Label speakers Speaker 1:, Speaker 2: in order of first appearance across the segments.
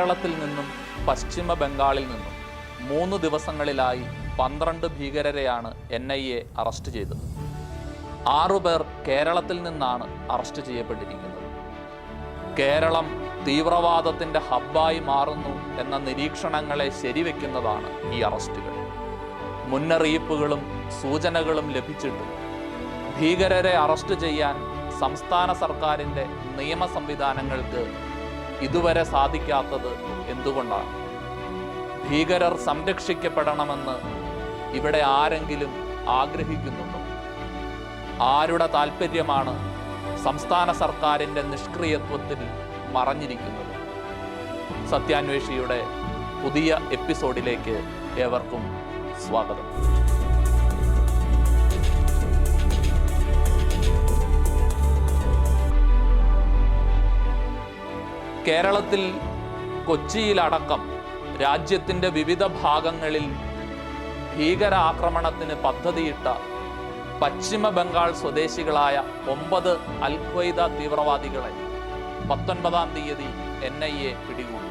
Speaker 1: കേരളത്തിൽ നിന്നും പശ്ചിമ ബംഗാളിൽ നിന്നും മൂന്ന് ദിവസങ്ങളിലായി പന്ത്രണ്ട് ഭീകരരെയാണ് എൻ ഐ എ അറസ്റ്റ് ചെയ്തത്. ആറുപേർ കേരളത്തിൽ നിന്നാണ് അറസ്റ്റ് ചെയ്യപ്പെട്ടിരിക്കുന്നത്. കേരളം തീവ്രവാദത്തിന്റെ ഹബ്ബായി മാറുന്നു എന്ന നിരീക്ഷണങ്ങളെ ശരിവെക്കുന്നതാണ് ഈ അറസ്റ്റുകൾ. മുന്നറിയിപ്പുകളും സൂചനകളും ലഭിച്ചിട്ടും ഭീകരരെ അറസ്റ്റ് ചെയ്യാൻ സംസ്ഥാന സർക്കാരിന്റെ നിയമ സംവിധാനങ്ങൾക്ക് ഇതുവരെ സാധിക്കാത്തത് എന്തുകൊണ്ടാണ്? ഭീകരർ സംരക്ഷിക്കപ്പെടണമെന്ന് ഇവിടെ ആരെങ്കിലും ആഗ്രഹിക്കുന്നുണ്ടോ? ആരുടെ താല്പര്യമാണ് സംസ്ഥാന സർക്കാരിന്റെ നിഷ്ക്രിയത്വത്തിൽ മറഞ്ഞിരിക്കുന്നത്? സത്യാന്വേഷിയുടെ പുതിയ എപ്പിസോഡിലേക്ക് ഏവർക്കും സ്വാഗതം. കേരളത്തിൽ കൊച്ചിയിലടക്കം രാജ്യത്തിന്റെ വിവിധ ഭാഗങ്ങളിൽ ഭീകരാക്രമണത്തിന് പദ്ധതിയിട്ട പശ്ചിമ ബംഗാൾ സ്വദേശികളായ ഒമ്പത് അൽ ഖ്വൈദ തീവ്രവാദികളെ പത്തൊൻപതാം തീയതി എൻ ഐ എ പിടികൂടി.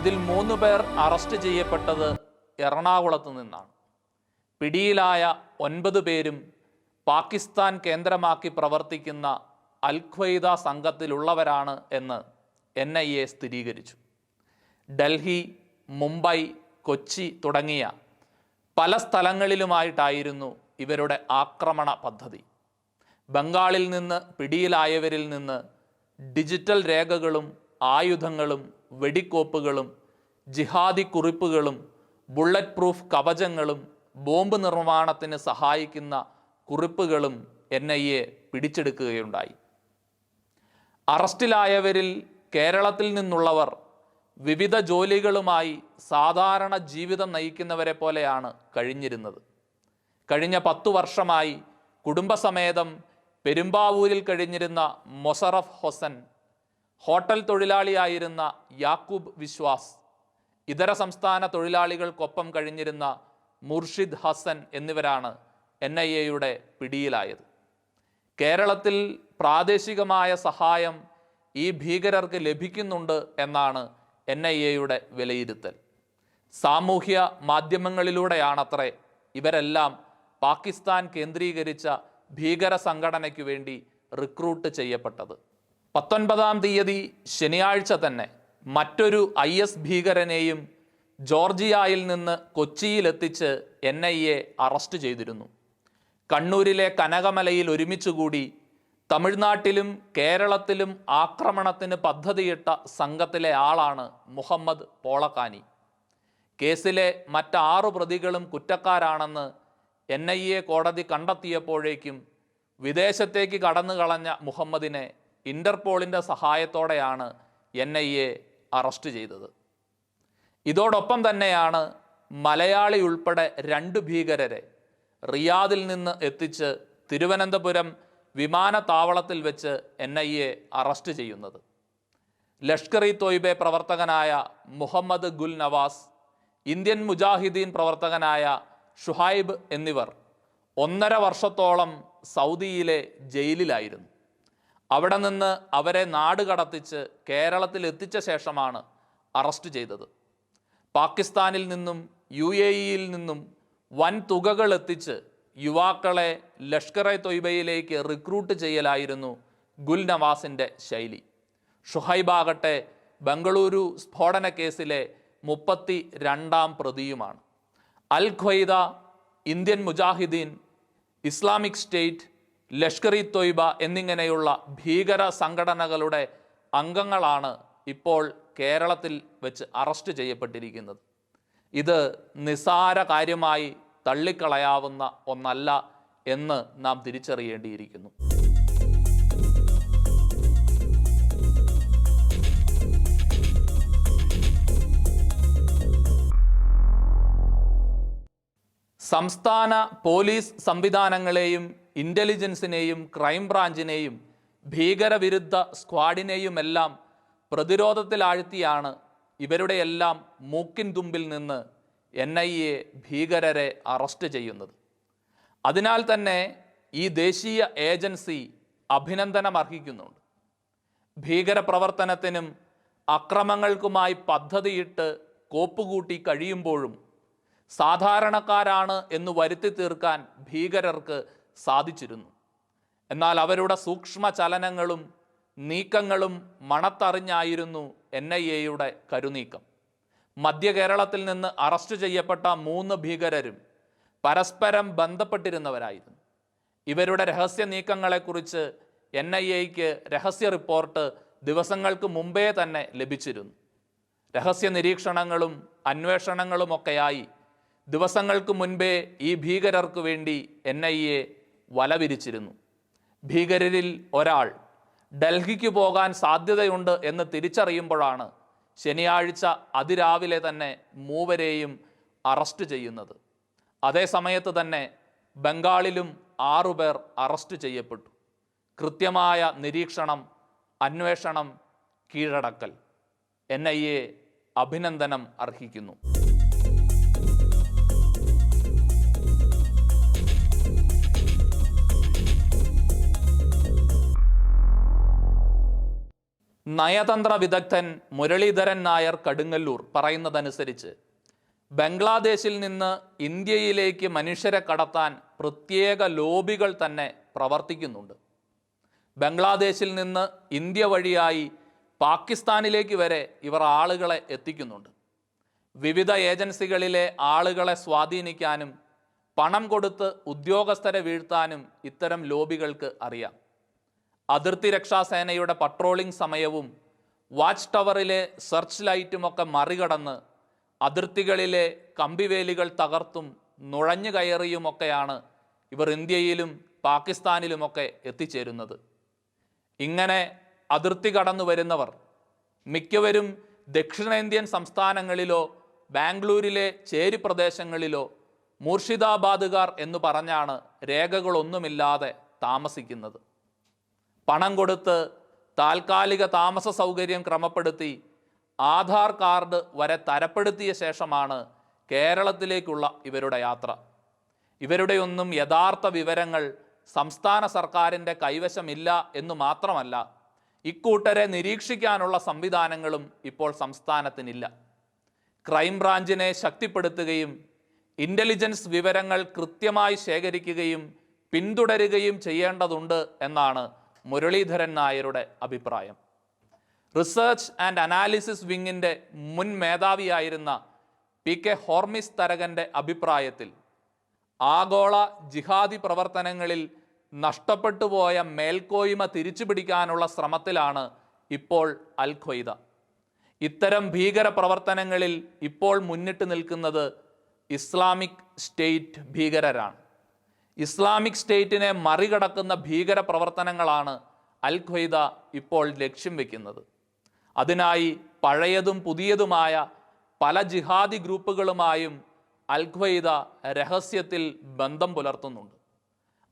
Speaker 1: ഇതിൽ മൂന്ന് പേർ അറസ്റ്റ് ചെയ്യപ്പെട്ടത് എറണാകുളത്ത് നിന്നാണ്. പിടിയിലായ ഒൻപത് പേരും പാകിസ്ഥാൻ കേന്ദ്രമാക്കി പ്രവർത്തിക്കുന്ന അൽ ഖ്വൈദ സംഘത്തിലുള്ളവരാണ് എന്ന് എൻ ഐ എ സ്ഥിരീകരിച്ചു. ഡൽഹി മുംബൈ കൊച്ചി തുടങ്ങിയ പല സ്ഥലങ്ങളിലുമായിട്ടായിരുന്നു ഇവരുടെ ആക്രമണ പദ്ധതി. ബംഗാളിൽ നിന്ന് പിടിയിലായവരിൽ നിന്ന് ഡിജിറ്റൽ രേഖകളും ആയുധങ്ങളും വെടിക്കോപ്പുകളും ജിഹാദി കുറിപ്പുകളും ബുള്ളറ്റ് പ്രൂഫ് കവചങ്ങളും ബോംബ് നിർമ്മാണത്തിന് സഹായിക്കുന്ന കുറിപ്പുകളും എൻ ഐ എ പിടിച്ചെടുക്കുകയുണ്ടായി. അറസ്റ്റിലായവരിൽ കേരളത്തിൽ നിന്നുള്ളവർ വിവിധ ജോലികളുമായി സാധാരണ ജീവിതം നയിക്കുന്നവരെ പോലെയാണ് കഴിഞ്ഞിരുന്നത്. കഴിഞ്ഞ പത്തു വർഷമായി കുടുംബസമേതം പെരുമ്പാവൂരിൽ കഴിഞ്ഞിരുന്ന മൊസറഫ് ഹൊസൻ ഹോട്ടൽ തൊഴിലാളിയായിരുന്ന യാക്കൂബ് വിശ്വാസ് ഇതര സംസ്ഥാന തൊഴിലാളികൾക്കൊപ്പം കഴിഞ്ഞിരുന്ന മുർഷിദ് ഹസൻ എന്നിവരാണ് എൻ ഐ എയുടെ പിടിയിലായത്. കേരളത്തിൽ പ്രാദേശികമായ സഹായം ഈ ഭീകരർക്ക് ലഭിക്കുന്നുണ്ട് എന്നാണ് എൻ ഐ എയുടെ വിലയിരുത്തൽ. സാമൂഹ്യ മാധ്യമങ്ങളിലൂടെയാണത്രേ ഇവരെല്ലാം പാകിസ്ഥാൻ കേന്ദ്രീകരിച്ച ഭീകര സംഘടനയ്ക്ക് വേണ്ടി റിക്രൂട്ട് ചെയ്യപ്പെട്ടത്. പത്തൊൻപതാം തീയതി ശനിയാഴ്ച തന്നെ മറ്റൊരു ഐ എസ് ഭീകരനെയും ജോർജിയയിൽ നിന്ന് കൊച്ചിയിലെത്തിച്ച് എൻ ഐ എ അറസ്റ്റ് ചെയ്തിരുന്നു. കണ്ണൂരിലെ കനകമലയിൽ ഒരുമിച്ചുകൂടി തമിഴ്നാട്ടിലും കേരളത്തിലും ആക്രമണത്തിന് പദ്ധതിയിട്ട സംഘത്തിലെ ആളാണ് മുഹമ്മദ് പോളക്കാനി. കേസിലെ മറ്റാറു പ്രതികളും കുറ്റക്കാരാണെന്ന് എൻ ഐ എ കോടതി കണ്ടെത്തിയപ്പോഴേക്കും വിദേശത്തേക്ക് കടന്നു കളഞ്ഞ മുഹമ്മദിനെ ഇന്റർപോളിന്റെ സഹായത്തോടെയാണ് എൻ ഐ എ അറസ്റ്റ് ചെയ്തത്. ഇതോടൊപ്പം തന്നെയാണ് മലയാളി ഉൾപ്പെടെ രണ്ട് ഭീകരരെ റിയാദിൽ നിന്ന് എത്തിച്ച് തിരുവനന്തപുരം വിമാനത്താവളത്തിൽ വെച്ച് എൻ ഐ എ അറസ്റ്റ് ചെയ്യുന്നത്. ലഷ്കർ ഇ തോയ്ബെ പ്രവർത്തകനായ മുഹമ്മദ് ഗുൽ നവാസ് ഇന്ത്യൻ മുജാഹിദീൻ പ്രവർത്തകനായ ഷുഹൈബ് എന്നിവർ ഒന്നര വർഷത്തോളം സൗദിയിലെ ജയിലിലായിരുന്നു. അവിടെ നിന്ന് അവരെ നാട് കടത്തിച്ച് കേരളത്തിൽ എത്തിച്ച ശേഷമാണ് അറസ്റ്റ് ചെയ്തത്. പാകിസ്ഥാനിൽ നിന്നും യു എ ഇയിൽ നിന്നും വൻ തുകകൾ എത്തിച്ച് യുവാക്കളെ ലഷ്കർ എ തൊയ്ബയിലേക്ക് റിക്രൂട്ട് ചെയ്യലായിരുന്നു ഗുൽ നവാസിന്റെ ശൈലി ഷുഹൈബാകട്ടെ ബംഗളൂരു സ്ഫോടന കേസിലെ മുപ്പത്തി രണ്ടാം പ്രതിയുമാണ്. Al Qaeda Indian Mujahideen Islamic State Lashkar e Toiba എന്നിങ്ങനെയുള്ള ഭീകര സംഘടനകളുടെ അംഗങ്ങളാണ് ഇപ്പോൾ കേരളത്തിൽ വെച്ച് അറസ്റ്റ് ചെയ്യപ്പെട്ടിരിക്കുന്നത്. ഇത് നിസാര കാര്യമായി തള്ളിക്കളയാവുന്ന ഒന്നല്ല എന്ന് നാം തിരിച്ചറിയേണ്ടിയിരിക്കുന്നു. സംസ്ഥാന പോലീസ് സംവിധാനങ്ങളെയും ഇന്റലിജൻസിനെയും ക്രൈംബ്രാഞ്ചിനെയും ഭീകരവിരുദ്ധ സ്ക്വാഡിനെയുമെല്ലാം പ്രതിരോധത്തിലാഴ്ത്തിയാണ് ഇവരുടെയെല്ലാം മൂക്കിൻ തുമ്പിൽ നിന്ന് എൻ ഐ എ ഭീകരരെ അറസ്റ്റ് ചെയ്യുന്നത്. അതിനാൽ തന്നെ ഈ ദേശീയ ഏജൻസി അഭിനന്ദനം അർഹിക്കുന്നുണ്ട് ഭീകരപ്രവർത്തനത്തിനും അക്രമങ്ങൾക്കുമായി പദ്ധതിയിട്ട് കോപ്പുകൂട്ടി കഴിയുമ്പോഴും സാധാരണക്കാരാണ് എന്ന് വരുത്തി തീർക്കാൻ ഭീകരർക്ക് സാധിച്ചിരുന്നു. എന്നാൽ അവരുടെ സൂക്ഷ്മ ചലനങ്ങളും നീക്കങ്ങളും മണത്തറിഞ്ഞായിരുന്നു എൻ ഐ എയുടെ കരുനീക്കം. മധ്യ കേരളത്തിൽ നിന്ന് അറസ്റ്റ് ചെയ്യപ്പെട്ട മൂന്ന് ഭീകരരും പരസ്പരം ബന്ധപ്പെട്ടിരുന്നവരായിരുന്നു. ഇവരുടെ രഹസ്യ നീക്കങ്ങളെക്കുറിച്ച് എൻ ഐ രഹസ്യ റിപ്പോർട്ട് ദിവസങ്ങൾക്ക് മുമ്പേ തന്നെ ലഭിച്ചിരുന്നു. രഹസ്യ നിരീക്ഷണങ്ങളും അന്വേഷണങ്ങളുമൊക്കെയായി ദിവസങ്ങൾക്ക് മുൻപേ ഈ ഭീകരർക്ക് വേണ്ടി എൻ ഐ എ വലവിരിച്ചിരുന്നു. ഭീകരരിൽ ഒരാൾ ഡൽഹിക്ക് പോകാൻ സാധ്യതയുണ്ട് എന്ന് തിരിച്ചറിയുമ്പോഴാണ് ശനിയാഴ്ച അതിരാവിലെ തന്നെ മൂവരെയും അറസ്റ്റ് ചെയ്യുന്നത്. അതേ സമയത്ത് തന്നെ ബംഗാളിലും ആറുപേർ അറസ്റ്റ് ചെയ്യപ്പെട്ടു. കൃത്യമായ നിരീക്ഷണം അന്വേഷണം കീഴടക്കൽ. എൻ ഐ എ അഭിനന്ദനം അർഹിക്കുന്നു. നയതന്ത്ര വിദഗ്ധൻ മുരളീധരൻ നായർ കടുങ്ങല്ലൂർ പറയുന്നതനുസരിച്ച് ബംഗ്ലാദേശിൽ നിന്ന് ഇന്ത്യയിലേക്ക് മനുഷ്യരെ കടത്താൻ പ്രത്യേക ലോബികൾ തന്നെ പ്രവർത്തിക്കുന്നുണ്ട്. ബംഗ്ലാദേശിൽ നിന്ന് ഇന്ത്യ വഴിയായി പാകിസ്ഥാനിലേക്ക് വരെ ഇവർ ആളുകളെ എത്തിക്കുന്നുണ്ട്. വിവിധ ഏജൻസികളിലെ ആളുകളെ സ്വാധീനിക്കാനും പണം കൊടുത്ത് ഉദ്യോഗസ്ഥരെ വീഴ്ത്താനും ഇത്തരം ലോബികൾക്ക് അറിയാം. അതിർത്തി രക്ഷാസേനയുടെ പട്രോളിംഗ് സമയവും വാച്ച് ടവറിലെ സെർച്ച് ലൈറ്റുമൊക്കെ മറികടന്ന് അതിർത്തികളിലെ കമ്പിവേലികൾ തകർത്തും നുഴഞ്ഞു കയറിയുമൊക്കെയാണ് ഇവർ ഇന്ത്യയിലും പാകിസ്ഥാനിലുമൊക്കെ എത്തിച്ചേരുന്നത്. ഇങ്ങനെ അതിർത്തി കടന്നു വരുന്നവർ മിക്കവരും ദക്ഷിണേന്ത്യൻ സംസ്ഥാനങ്ങളിലോ ബാംഗ്ലൂരിലെ ചേരി പ്രദേശങ്ങളിലോ മൂർഷിദാബാദുകാർ എന്ന് പറഞ്ഞാണ് രേഖകളൊന്നുമില്ലാതെ താമസിക്കുന്നത്. പണം കൊടുത്ത് താൽക്കാലിക താമസ സൗകര്യം ക്രമപ്പെടുത്തി ആധാർ കാർഡ് വരെ തരപ്പെടുത്തിയ ശേഷമാണ് കേരളത്തിലേക്കുള്ള ഇവരുടെ യാത്ര. ഇവരുടെയൊന്നും യഥാർത്ഥ വിവരങ്ങൾ സംസ്ഥാന സർക്കാരിന്റെ കൈവശമില്ല എന്നു മാത്രമല്ല ഇക്കൂട്ടരെ നിരീക്ഷിക്കാനുള്ള സംവിധാനങ്ങളും ഇപ്പോൾ സംസ്ഥാനത്തിനില്ല. ക്രൈംബ്രാഞ്ചിനെ ശക്തിപ്പെടുത്തുകയും ഇന്റലിജൻസ് വിവരങ്ങൾ കൃത്യമായി ശേഖരിക്കുകയും പിന്തുടരുകയും ചെയ്യേണ്ടതുണ്ട് എന്നാണ് മുരളീധരൻ നായരുടെ അഭിപ്രായം. റിസർച്ച് ആൻഡ് അനാലിസിസ് വിങ്ങിന്റെ മുൻ മേധാവിയായിരുന്ന പി കെ ഹോർമിസ് തരകന്റെ അഭിപ്രായത്തിൽ ആഗോള ജിഹാദി പ്രവർത്തനങ്ങളിൽ നഷ്ടപ്പെട്ടു പോയ മേൽക്കോയ്മ തിരിച്ചു പിടിക്കാനുള്ള ശ്രമത്തിലാണ് ഇപ്പോൾ അൽ ഇത്തരം ഭീകര പ്രവർത്തനങ്ങളിൽ ഇപ്പോൾ മുന്നിട്ട് നിൽക്കുന്നത് ഇസ്ലാമിക് സ്റ്റേറ്റ് ഭീകരരാണ്. ഇസ്ലാമിക് സ്റ്റേറ്റിനെ മറികടക്കുന്ന ഭീകര പ്രവർത്തനങ്ങളാണ് അൽ ഖ്വയ്ദ ഇപ്പോൾ ലക്ഷ്യം വെക്കുന്നത്. അതിനായി പഴയതും പുതിയതുമായ പല ജിഹാദി ഗ്രൂപ്പുകളുമായും അൽ ഖ്വയ്ദ രഹസ്യത്തിൽ ബന്ധം പുലർത്തുന്നുണ്ട്.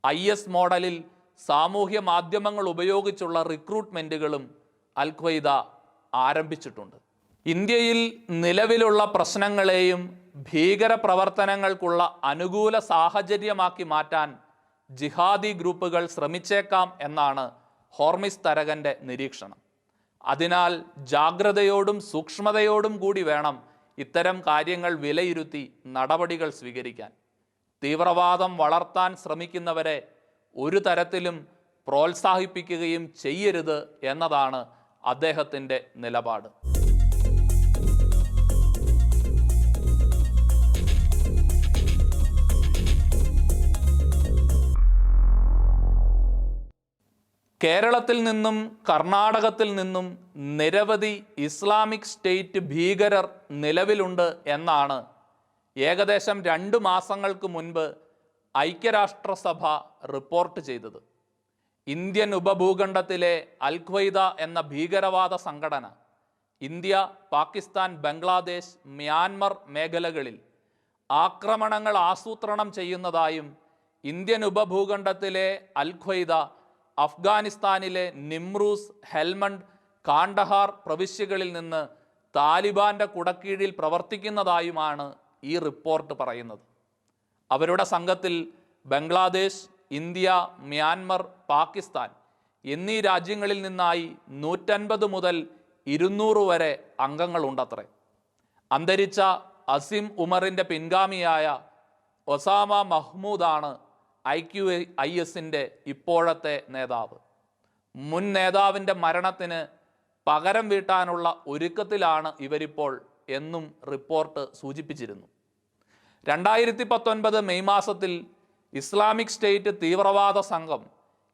Speaker 1: ഐ എസ് മോഡലിൽ സാമൂഹ്യ മാധ്യമങ്ങൾ ഉപയോഗിച്ചുള്ള റിക്രൂട്ട്മെന്റുകളും അൽ ഖ്വയ്ദ ആരംഭിച്ചിട്ടുണ്ട്. ഇന്ത്യയിൽ നിലവിലുള്ള പ്രശ്നങ്ങളെയും ഭീകര പ്രവർത്തനങ്ങൾക്കുള്ള അനുകൂല സാഹചര്യമാക്കി മാറ്റാൻ ജിഹാദി ഗ്രൂപ്പുകൾ ശ്രമിച്ചേക്കാം എന്നാണ് ഹോർമിസ് തരകന്റെ നിരീക്ഷണം. അതിനാൽ ജാഗ്രതയോടും സൂക്ഷ്മതയോടും കൂടി വേണം ഇത്തരം കാര്യങ്ങൾ വിലയിരുത്തി നടപടികൾ സ്വീകരിക്കാൻ. തീവ്രവാദം വളർത്താൻ ശ്രമിക്കുന്നവരെ ഒരു തരത്തിലും പ്രോത്സാഹിപ്പിക്കുകയും ചെയ്യരുത് എന്നതാണ് അദ്ദേഹത്തിന്റെ നിലപാട്. കേരളത്തിൽ നിന്നും കർണാടകത്തിൽ നിന്നും നിരവധി ഇസ്ലാമിക് സ്റ്റേറ്റ് ഭീകരർ നിലവിലുണ്ട് എന്നാണ് ഏകദേശം രണ്ട് മാസങ്ങൾക്ക് മുൻപ് ഐക്യരാഷ്ട്രസഭ റിപ്പോർട്ട് ചെയ്തത്. ഇന്ത്യൻ ഉപഭൂഖണ്ഡത്തിലെ അൽഖ്വൈദ എന്ന ഭീകരവാദ സംഘടന ഇന്ത്യ പാകിസ്ഥാൻ ബംഗ്ലാദേശ് മ്യാൻമർ മേഖലകളിൽ ആക്രമണങ്ങൾ ആസൂത്രണം ചെയ്യുന്നതായും ഇന്ത്യൻ ഉപഭൂഖണ്ഡത്തിലെ അൽഖ്വൈദ അഫ്ഗാനിസ്ഥാനിലെ നിമ്രൂസ് ഹെൽമണ്ട് കാണ്ടഹാർ പ്രവിശ്യകളിൽ നിന്ന് താലിബാന്റെ കുടക്കീഴിൽ പ്രവർത്തിക്കുന്നതായുമാണ് ഈ റിപ്പോർട്ട് പറയുന്നത്. അവരുടെ സംഘത്തിൽ ബംഗ്ലാദേശ് ഇന്ത്യ മ്യാൻമർ പാകിസ്ഥാൻ എന്നീ രാജ്യങ്ങളിൽ നിന്നായി നൂറ്റൻപത് മുതൽ ഇരുന്നൂറ് വരെ അംഗങ്ങളുണ്ടത്രേ. അന്തരിച്ച അസിം ഉമറിന്റെ പിൻഗാമിയായ ഒസാമ മഹ്മൂദാണ് ഐ ക്യു ഐ എസിന്റെ ഇപ്പോഴത്തെ നേതാവ്. മുൻ നേതാവിന്റെ മരണത്തിന് പകരം വീട്ടാനുള്ള ഒരുക്കത്തിലാണ് ഇവരിപ്പോൾ എന്നും റിപ്പോർട്ട് സൂചിപ്പിച്ചിരുന്നു. രണ്ടായിരത്തി പത്തൊൻപത് മെയ് മാസത്തിൽ ഇസ്ലാമിക് സ്റ്റേറ്റ് തീവ്രവാദ സംഘം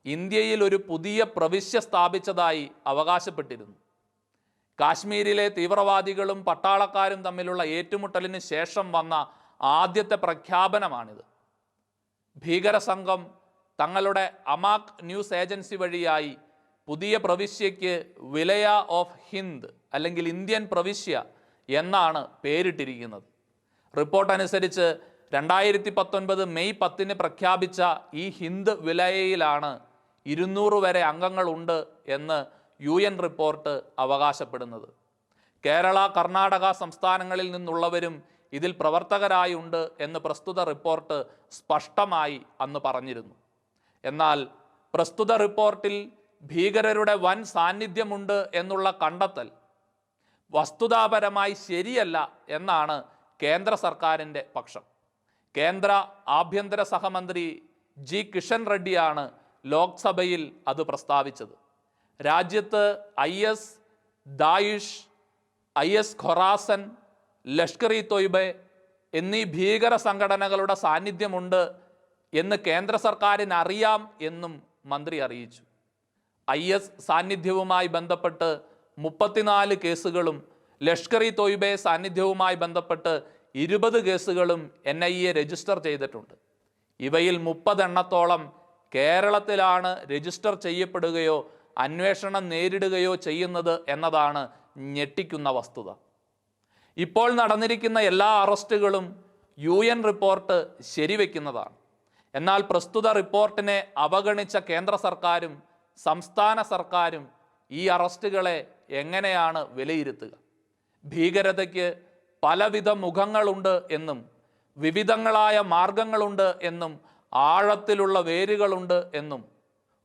Speaker 1: ഇന്ത്യയിൽ ഒരു പുതിയ പ്രവിശ്യ സ്ഥാപിച്ചതായി അവകാശപ്പെട്ടിരുന്നു. കാശ്മീരിലെ തീവ്രവാദികളും പട്ടാളക്കാരും തമ്മിലുള്ള ഏറ്റുമുട്ടലിന് ശേഷം വന്ന ആദ്യത്തെ പ്രഖ്യാപനമാണിത്. ഭീകര സംഘം തങ്ങളുടെ അമാക് ന്യൂസ് ഏജൻസി വഴിയായി പുതിയ പ്രവിശ്യയ്ക്ക് വിലയ ഓഫ് ഹിന്ദ് അല്ലെങ്കിൽ ഇന്ത്യൻ പ്രവിശ്യ എന്നാണ് പേരിട്ടിരിക്കുന്നത്. റിപ്പോർട്ട് അനുസരിച്ച് രണ്ടായിരത്തി പത്തൊൻപത് മെയ് പത്തിന് പ്രഖ്യാപിച്ച ഈ ഹിന്ദ് വിലയയിലാണ് ഇരുന്നൂറ് വരെ അംഗങ്ങളുണ്ട് എന്ന് യു എൻ റിപ്പോർട്ട് അവകാശപ്പെടുന്നത്. കേരള കർണാടക സംസ്ഥാനങ്ങളിൽ നിന്നുള്ളവരും ഇതിൽ പ്രവർത്തകരായുണ്ട് എന്ന് പ്രസ്തുത റിപ്പോർട്ട് സ്പഷ്ടമായി അന്ന് പറഞ്ഞിരുന്നു. എന്നാൽ പ്രസ്തുത റിപ്പോർട്ടിൽ ഭീകരരുടെ വൻ സാന്നിധ്യമുണ്ട് എന്നുള്ള കണ്ടെത്തൽ വസ്തുതാപരമായി ശരിയല്ല എന്നാണ് കേന്ദ്ര സർക്കാരിന്റെ പക്ഷം. കേന്ദ്ര ആഭ്യന്തര സഹമന്ത്രി ജി. കിഷൻ റെഡ്ഡിയാണ് ലോക്സഭയിൽ അത് പ്രസ്താവിച്ചത്. രാജ്യത്ത് I S Daesh I S Khorasan Lashkar e Toiba എന്നീ ഭീകര സംഘടനകളുടെ സാന്നിധ്യമുണ്ട് എന്ന് കേന്ദ്ര സർക്കാരിന് അറിയാം എന്നും മന്ത്രി അറിയിച്ചു. ഐ എസ് സാന്നിധ്യവുമായി ബന്ധപ്പെട്ട് മുപ്പത്തിനാല് കേസുകളും ലഷ്കർ ഇ തൊയ്ബെ സാന്നിധ്യവുമായി ബന്ധപ്പെട്ട് ഇരുപത് കേസുകളും എൻ ഐ എ രജിസ്റ്റർ ചെയ്തിട്ടുണ്ട്. ഇവയിൽ മുപ്പതെണ്ണത്തോളം കേരളത്തിലാണ് രജിസ്റ്റർ ചെയ്യപ്പെടുകയോ അന്വേഷണം നേരിടുകയോ ചെയ്യുന്നത് എന്നതാണ് ഞെട്ടിക്കുന്ന വസ്തുത. ഇപ്പോൾ നടന്നിരിക്കുന്ന എല്ലാ അറസ്റ്റുകളും യു എൻ റിപ്പോർട്ട് ശരിവെക്കുന്നതാണ്. എന്നാൽ പ്രസ്തുത റിപ്പോർട്ടിനെ അവഗണിച്ച കേന്ദ്ര സർക്കാരും സംസ്ഥാന സർക്കാരും ഈ അറസ്റ്റുകളെ എങ്ങനെയാണ് വിലയിരുത്തുക? ഭീകരതയ്ക്ക് പലവിധ മുഖങ്ങളുണ്ട് എന്നും വിവിധങ്ങളായ മാർഗങ്ങളുണ്ട് എന്നും ആഴത്തിലുള്ള വേരുകളുണ്ട് എന്നും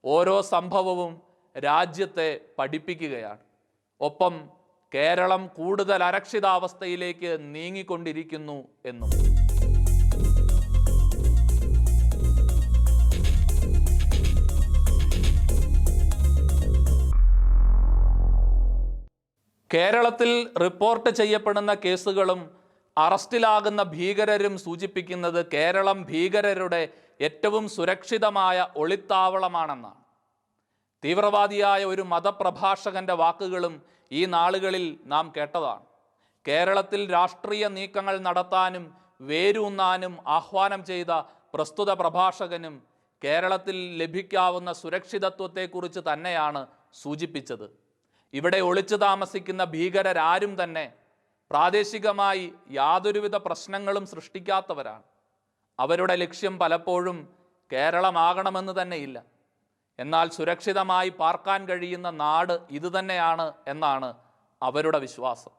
Speaker 1: ഓരോ സംഭവവും രാജ്യത്തെ പഠിപ്പിക്കുകയാണ്. ഒപ്പം കേരളം കൂടുതൽ അരക്ഷിതാവസ്ഥയിലേക്ക് നീങ്ങിക്കൊണ്ടിരിക്കുന്നു എന്നും. കേരളത്തിൽ റിപ്പോർട്ട് ചെയ്യപ്പെടുന്ന കേസുകളും അറസ്റ്റിലാകുന്ന ഭീകരരും സൂചിപ്പിക്കുന്നത് കേരളം ഭീകരരുടെ ഏറ്റവും സുരക്ഷിതമായ ഒളിത്താവളമാണെന്നാണ്. തീവ്രവാദിയായ ഒരു മതപ്രഭാഷകന്റെ വാക്കുകളും ഈ നാളുകളിൽ നാം കേട്ടതാണ്. കേരളത്തിൽ രാഷ്ട്രീയ നീക്കങ്ങൾ നടത്താനും വേരൂന്നാനും ആഹ്വാനം ചെയ്ത പ്രസ്തുത പ്രഭാഷകനും കേരളത്തിൽ ലഭിക്കാവുന്ന സുരക്ഷിതത്വത്തെക്കുറിച്ച് തന്നെയാണ് സൂചിപ്പിച്ചത്. ഇവിടെ ഒളിച്ചു താമസിക്കുന്ന ഭീകരരാരും തന്നെ പ്രാദേശികമായി യാതൊരുവിധ പ്രശ്നങ്ങളും സൃഷ്ടിക്കാത്തവരാണ്. അവരുടെ ലക്ഷ്യം പലപ്പോഴും കേരളമാകണമെന്ന് തന്നെയില്ല. എന്നാൽ സുരക്ഷിതമായി പാർക്കാൻ കഴിയുന്ന നാട് ഇതുതന്നെയാണ് എന്നാണ് അവരുടെ വിശ്വാസം.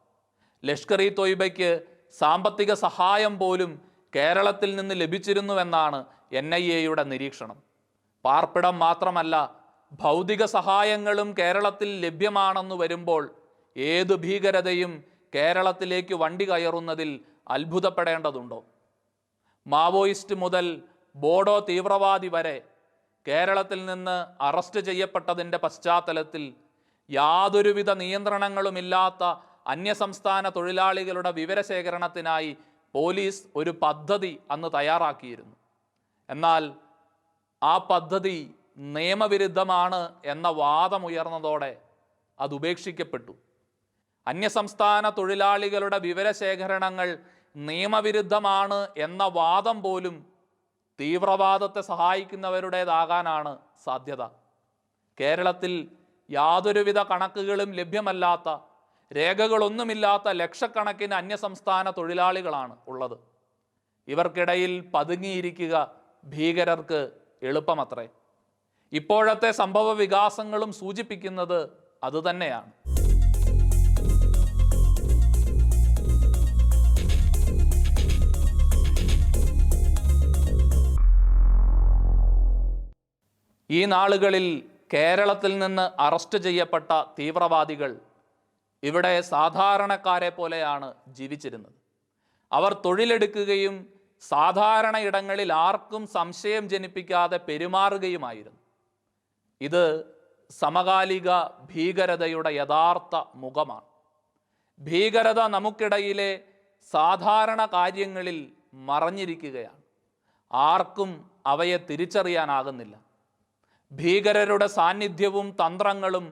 Speaker 1: ലഷ്കർ ഇ തൊയ്ബയ്ക്ക് സാമ്പത്തിക സഹായം പോലും കേരളത്തിൽ നിന്ന് ലഭിച്ചിരുന്നുവെന്നാണ് എൻ ഐ എയുടെ നിരീക്ഷണം. പാർപ്പിടം മാത്രമല്ല ഭൗതിക സഹായങ്ങളും കേരളത്തിൽ ലഭ്യമാണെന്ന് വരുമ്പോൾ ഏത് ഭീകരതയും കേരളത്തിലേക്ക് വണ്ടി കയറുന്നതിൽ അത്ഭുതപ്പെടേണ്ടതുണ്ടോ? മാവോയിസ്റ്റ് മുതൽ ബോഡോ തീവ്രവാദി വരെ കേരളത്തിൽ നിന്ന് അറസ്റ്റ് ചെയ്യപ്പെട്ടതിന്റെ പശ്ചാത്തലത്തിൽ യാതൊരുവിധ നിയന്ത്രണങ്ങളുമില്ലാത്ത അന്യസംസ്ഥാന തൊഴിലാളികളുടെ വിവരശേഖരണത്തിനായി പോലീസ് ഒരു പദ്ധതി അന്ന് തയ്യാറാക്കിയിരുന്നു. എന്നാൽ ആ പദ്ധതി നിയമവിരുദ്ധമാണ് എന്ന വാദമുയർന്നതോടെ അത് ഉപേക്ഷിക്കപ്പെട്ടു. അന്യസംസ്ഥാന തൊഴിലാളികളുടെ വിവരശേഖരണങ്ങൾ നിയമവിരുദ്ധമാണ് എന്ന വാദം പോലും തീവ്രവാദത്തെ സഹായിക്കുന്നവരുടേതാകാനാണ് സാധ്യത. കേരളത്തിൽ യാതൊരുവിധ കണക്കുകളും ലഭ്യമല്ലാത്ത രേഖകളൊന്നുമില്ലാത്ത ലക്ഷക്കണക്കിന് അന്യസംസ്ഥാന തൊഴിലാളികളാണ് ഉള്ളത്. ഇവർക്കിടയിൽ പതുങ്ങിയിരിക്കുക ഭീകരർക്ക് എളുപ്പമത്രേ. ഇപ്പോഴത്തെ സംഭവ വികാസങ്ങളും സൂചിപ്പിക്കുന്നത് അതുതന്നെയാണ്. ഈ നാളുകളിൽ കേരളത്തിൽ നിന്ന് അറസ്റ്റ് ചെയ്യപ്പെട്ട തീവ്രവാദികൾ ഇവിടെ സാധാരണക്കാരെ പോലെയാണ് ജീവിച്ചിരുന്നത്. അവർ തൊഴിലെടുക്കുകയും സാധാരണ ഇടങ്ങളിൽ ആർക്കും സംശയം ജനിപ്പിക്കാതെ പെരുമാറുകയുമായിരുന്നു. ഇത് സമകാലിക ഭീകരതയുടെ യഥാർത്ഥ മുഖമാണ്. ഭീകരത നമുക്കിടയിലെ സാധാരണ കാര്യങ്ങളിൽ മറഞ്ഞിരിക്കുകയാണ്. ആർക്കും അവയെ തിരിച്ചറിയാനാകുന്നില്ല. ഭീകരരുടെ സാന്നിധ്യവും തന്ത്രങ്ങളും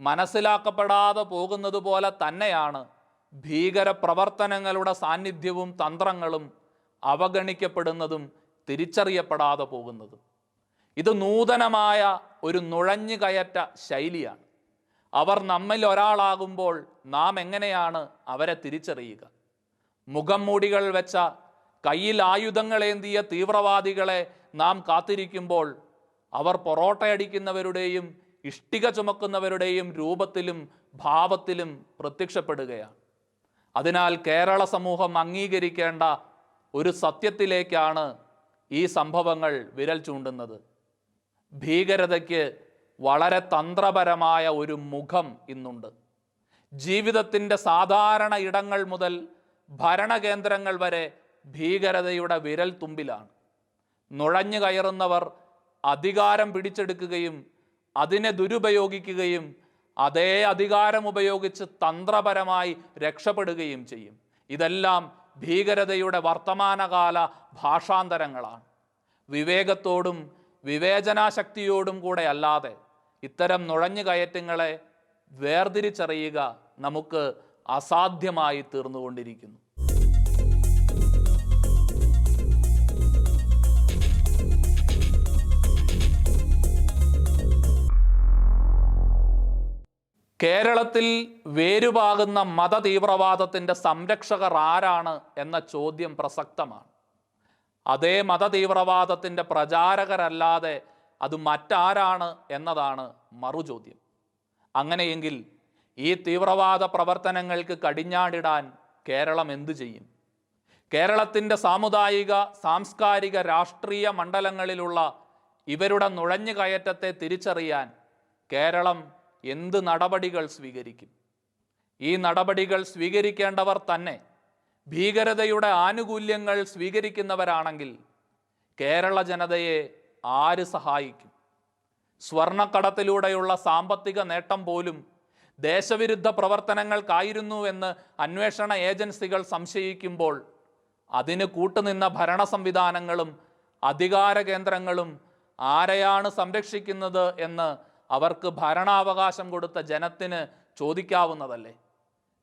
Speaker 1: മനസ്സിലാക്കപ്പെടാതെ പോകുന്നത് പോലെ തന്നെയാണ് ഭീകര പ്രവർത്തനങ്ങളുടെ സാന്നിധ്യവും തന്ത്രങ്ങളും അവഗണിക്കപ്പെടുന്നതും തിരിച്ചറിയപ്പെടാതെ പോകുന്നതും. ഇത് നൂതനമായ ഒരു നുഴഞ്ഞുകയറ്റ ശൈലിയാണ്. അവർ നമ്മിൽ ഒരാളാകുമ്പോൾ നാം എങ്ങനെയാണ് അവരെ തിരിച്ചറിയുക? മുഖം മൂടികൾ വെച്ച കയ്യിൽ ആയുധങ്ങളേന്തിയ തീവ്രവാദികളെ നാം കാത്തിരിക്കുമ്പോൾ അവർ പൊറോട്ടയടിക്കുന്നവരുടെയും ഇഷ്ടിക ചുമക്കുന്നവരുടെയും രൂപത്തിലും ഭാവത്തിലും പ്രത്യക്ഷപ്പെടുകയാണ്. അതിനാൽ കേരള സമൂഹം അംഗീകരിക്കേണ്ട ഒരു സത്യത്തിലേക്കാണ് ഈ സംഭവങ്ങൾ വിരൽ ചൂണ്ടുന്നത്. ഭീകരതയ്ക്ക് വളരെ തന്ത്രപരമായ ഒരു മുഖം ഇന്നുണ്ട്. ജീവിതത്തിന്റെ സാധാരണ ഇടങ്ങൾ മുതൽ ഭരണകേന്ദ്രങ്ങൾ വരെ ഭീകരതയുടെ വിരൽ തുമ്പിലാണ്. നുഴഞ്ഞു കയറുന്നവർ അധികാരം പിടിച്ചെടുക്കുകയും അതിനെ ദുരുപയോഗിക്കുകയും അതേ അധികാരം ഉപയോഗിച്ച് തന്ത്രപരമായി രക്ഷപ്പെടുകയും ചെയ്യും. ഇതെല്ലാം ഭീകരതയുടെ വർത്തമാനകാല ഭാഷാന്തരങ്ങളാണ്. വിവേകത്തോടും വിവേചനാശക്തിയോടും കൂടെ അല്ലാതെ ഇത്തരം നുഴഞ്ഞുകയറ്റങ്ങളെ വേർതിരിച്ചറിയുക നമുക്ക് അസാധ്യമായി തീർന്നുകൊണ്ടിരിക്കുന്നു. കേരളത്തിൽ വേരുപാകുന്ന മതതീവ്രവാദത്തിന്റെ സംരക്ഷകർ ആരാണ് എന്ന ചോദ്യം പ്രസക്തമാണ്. അതേ മതതീവ്രവാദത്തിന്റെ പ്രചാരകരല്ലാതെ അത് മറ്റാരാണ് എന്നതാണ് മറുചോദ്യം. അങ്ങനെയെങ്കിൽ ഈ തീവ്രവാദ പ്രവർത്തനങ്ങൾക്ക് കടിഞ്ഞാടിടാൻ കേരളം എന്തു ചെയ്യും? കേരളത്തിന്റെ സാമുദായിക സാംസ്കാരിക രാഷ്ട്രീയ മണ്ഡലങ്ങളിലുള്ള ഇവരുടെ നുഴഞ്ഞുകയറ്റത്തെ തിരിച്ചറിയാൻ കേരളം എന്ത് നടപടികൾ സ്വീകരിക്കും? ഈ നടപടികൾ സ്വീകരിക്കേണ്ടവർ തന്നെ ഭീകരതയുടെ ആനുകൂല്യങ്ങൾ സ്വീകരിക്കുന്നവരാണെങ്കിൽ കേരള ജനതയെ ആര് സഹായിക്കും? സ്വർണക്കടത്തിലൂടെയുള്ള സാമ്പത്തിക നേട്ടം പോലും ദേശവിരുദ്ധ പ്രവർത്തനങ്ങൾക്കായിരുന്നു എന്ന് അന്വേഷണ ഏജൻസികൾ സംശയിക്കുമ്പോൾ അതിന് കൂട്ടുനിന്ന ഭരണ സംവിധാനങ്ങളും അധികാര കേന്ദ്രങ്ങളും ആരെയാണ് സംരക്ഷിക്കുന്നത് എന്ന് അവർക്ക് ഭരണാവകാശം കൊടുത്ത ജനത്തിന് ചോദിക്കാവുന്നതല്ലേ?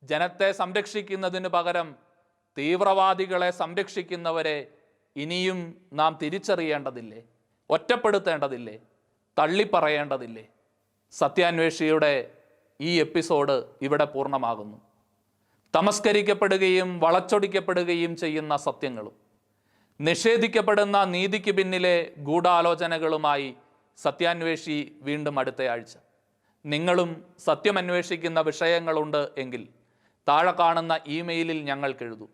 Speaker 1: ജനത്തെ സംരക്ഷിക്കുന്നതിന് പകരം തീവ്രവാദികളെ സംരക്ഷിക്കുന്നവരെ ഇനിയും നാം തിരിച്ചറിയേണ്ടതില്ലേ? ഒറ്റപ്പെടുത്തേണ്ടതില്ലേ? തള്ളിപ്പറയേണ്ടതില്ലേ? സത്യാന്വേഷിയുടെ ഈ എപ്പിസോഡ് ഇവിടെ പൂർണമാകുന്നു. തമസ്കരിക്കപ്പെടുകയും വളച്ചൊടിക്കപ്പെടുകയും ചെയ്യുന്ന സത്യങ്ങളും നിഷേധിക്കപ്പെടുന്ന നീതിക്ക് പിന്നിലെ ഗൂഢാലോചനകളുമായി സത്യാന്വേഷി വീണ്ടും അടുത്തയാഴ്ച നിങ്ങളും സത്യം അന്വേഷിക്കുന്ന വിഷയങ്ങളുണ്ട് എങ്കിൽ താഴെ കാണുന്ന ഇമെയിലിൽ ഞങ്ങൾക്കെഴുതൂ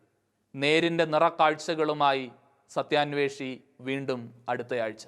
Speaker 1: നേരിന്റെ നിറക്കാഴ്ചകളുമായി സത്യാന്വേഷി വീണ്ടും അടുത്തയാഴ്ച